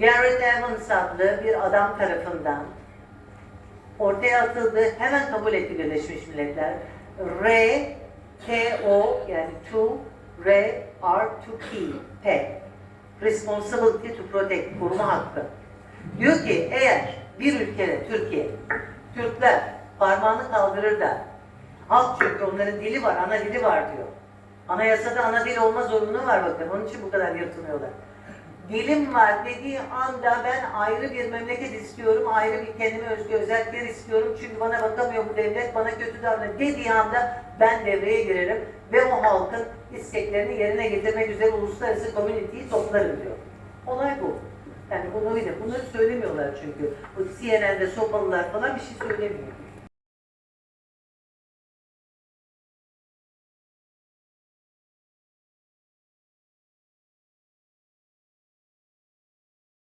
Garrett Evans adlı bir adam tarafından ortaya atıldı. Hemen kabul etti Birleşmiş Milletler. R, K, O yani to, R, R, to P, P. Responsibility to protect, koruma hakkı. Diyor ki eğer bir ülkede Türkiye, Türkler parmağını kaldırır da halk çünkü onların dili var, ana dili var diyor. Anayasada ana dil olma zorunluluğu var bakın. Onun için bu kadar yırtınıyorlar. Dilim var dediği anda ben ayrı bir memleket istiyorum, ayrı bir kendime özgü özellikler istiyorum. Çünkü bana bakamıyor bu devlet, bana kötü davranıyor dediği anda ben devreye girerim ve o halkın isteklerini yerine getirmek üzere uluslararası komüniteyi toplarım diyor. Olay bu. Yani bunu öyle. Bunları söylemiyorlar çünkü. Bu CNN'de sopalılar falan bir şey söylemiyor.